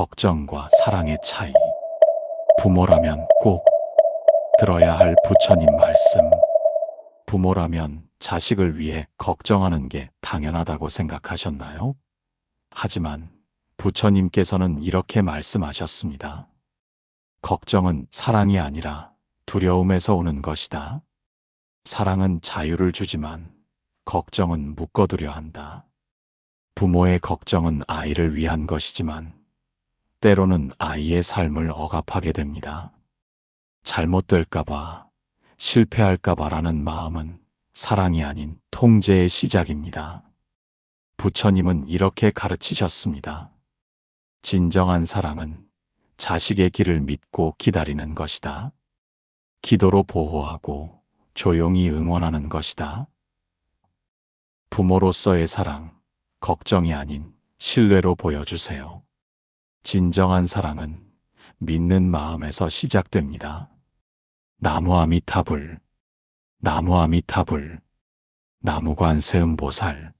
걱정과 사랑의 차이. 부모라면 꼭 들어야 할 부처님 말씀. 부모라면 자식을 위해 걱정하는 게 당연하다고 생각하셨나요? 하지만 부처님께서는 이렇게 말씀하셨습니다. 걱정은 사랑이 아니라 두려움에서 오는 것이다. 사랑은 자유를 주지만 걱정은 묶어두려 한다. 부모의 걱정은 아이를 위한 것이지만 때로는 아이의 삶을 억압하게 됩니다. 잘못될까봐, 실패할까봐라는 마음은 사랑이 아닌 통제의 시작입니다. 부처님은 이렇게 가르치셨습니다. 진정한 사랑은 자식의 길을 믿고 기다리는 것이다. 기도로 보호하고 조용히 응원하는 것이다. 부모로서의 사랑, 걱정이 아닌 신뢰로 보여주세요. 진정한 사랑은 믿는 마음에서 시작됩니다. 나무아미타불, 나무아미타불, 나무관세음보살.